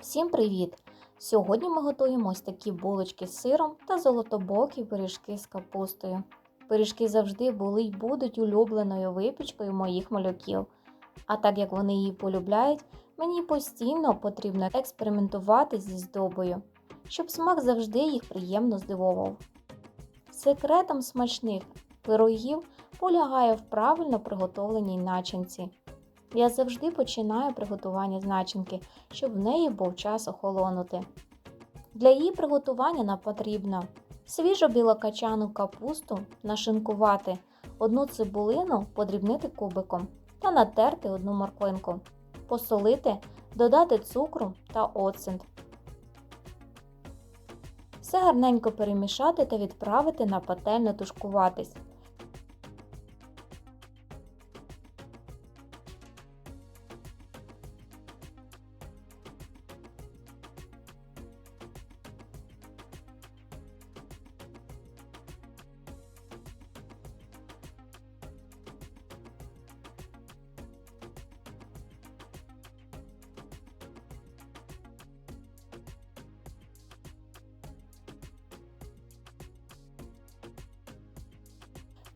Всім привіт! Сьогодні ми готуємо ось такі булочки з сиром та золотобокі пиріжки з капустою. Пиріжки завжди були й будуть улюбленою випічкою моїх малюків. А так як вони її полюбляють, мені постійно потрібно експериментувати зі здобою, щоб смак завжди їх приємно здивовував. Секретом смачних пирогів полягає в правильно приготовленій начинці. Я завжди починаю приготування з начинки, щоб в неї був час охолонути. Для її приготування нам потрібно свіжу білокачану капусту нашинкувати, одну цибулину подрібнити кубиком та натерти одну морквинку, посолити, додати цукру та оцет. Все гарненько перемішати та відправити на пательню тушкуватись.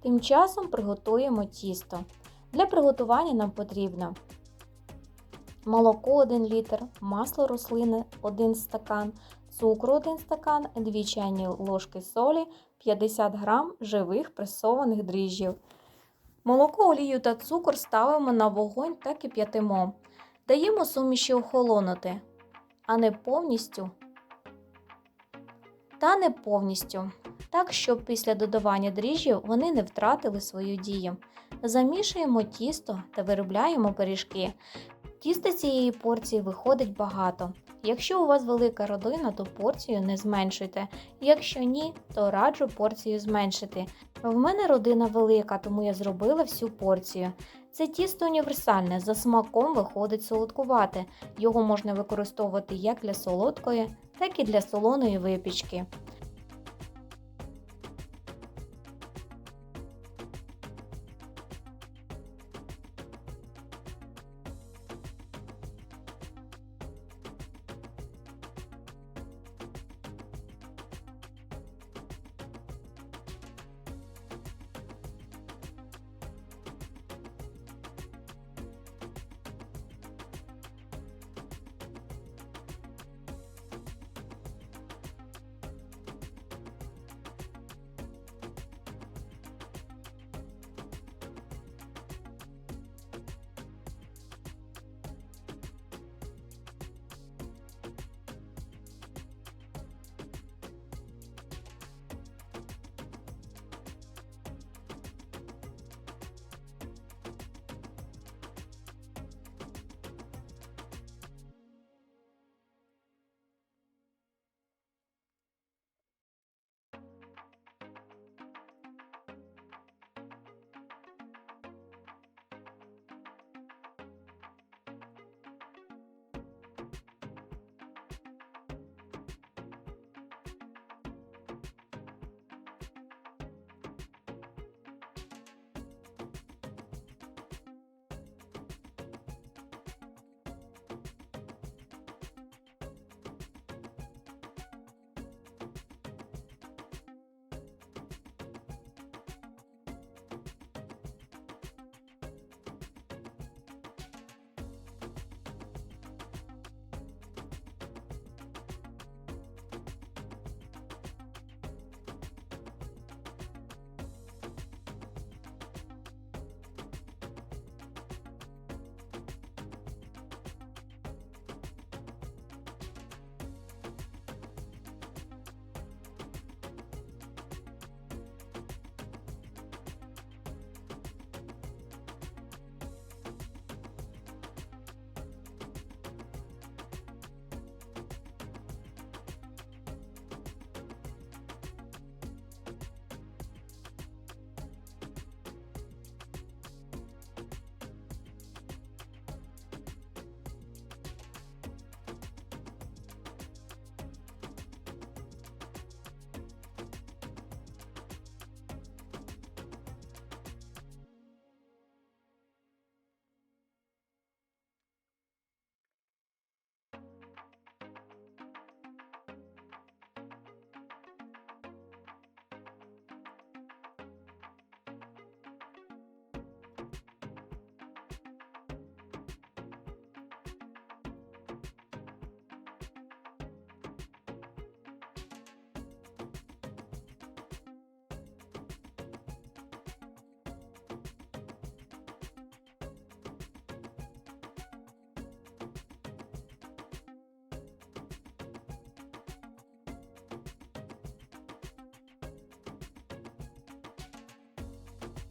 Тим часом приготуємо тісто. Для приготування нам потрібно молоко 1 літр, масло рослини 1 стакан, цукру 1 стакан, 2 чайні ложки солі, 50 грам живих пресованих дріжджів. Молоко, олію та цукор ставимо на вогонь та кип'ятимо. Даємо суміші охолонути, а не повністю. Та не повністю так, щоб після додавання дріжджів вони не втратили свою дію. Замішуємо тісто та виробляємо пиріжки. Тіста цієї порції виходить багато. Якщо у вас велика родина, то порцію не зменшуйте. Якщо ні, то раджу порцію зменшити. В мене родина велика, тому я зробила всю порцію. Це тісто універсальне, за смаком виходить солодкувате. Його можна використовувати як для солодкої, так і для солоної випічки.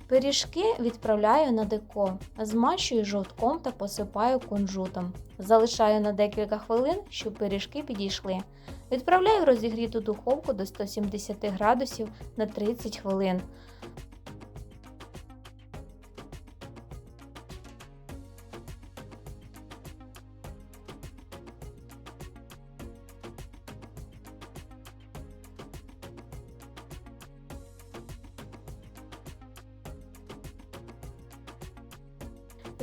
Пиріжки відправляю на деко, змащую жовтком та посипаю кунжутом. Залишаю на декілька хвилин, щоб пиріжки підійшли. Відправляю розігріту духовку до 170 градусів на 30 хвилин.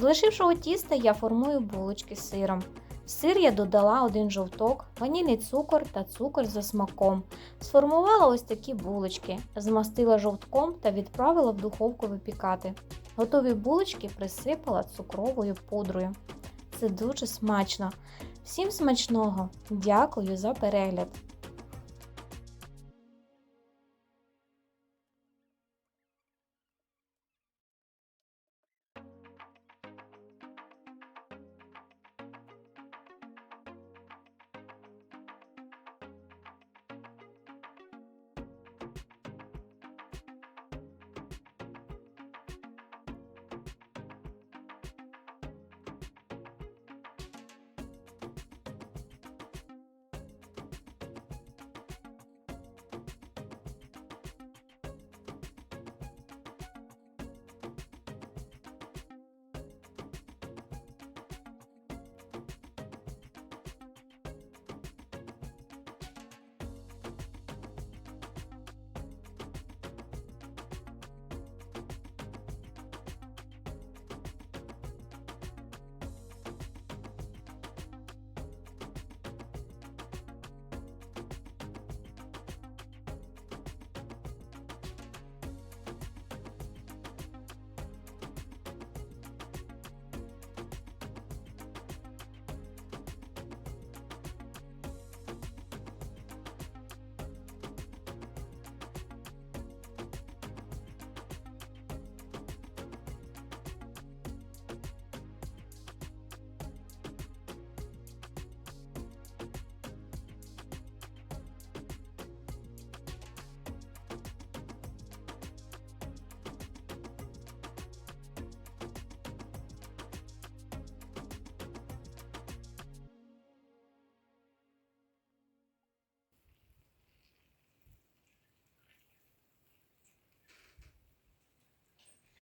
З лишившого тіста я формую булочки з сиром. В сир я додала один жовток, ванільний цукор та цукор за смаком. Сформувала ось такі булочки, змастила жовтком та відправила в духовку випікати. Готові булочки присипала цукровою пудрою. Це дуже смачно. Всім смачного! Дякую за перегляд!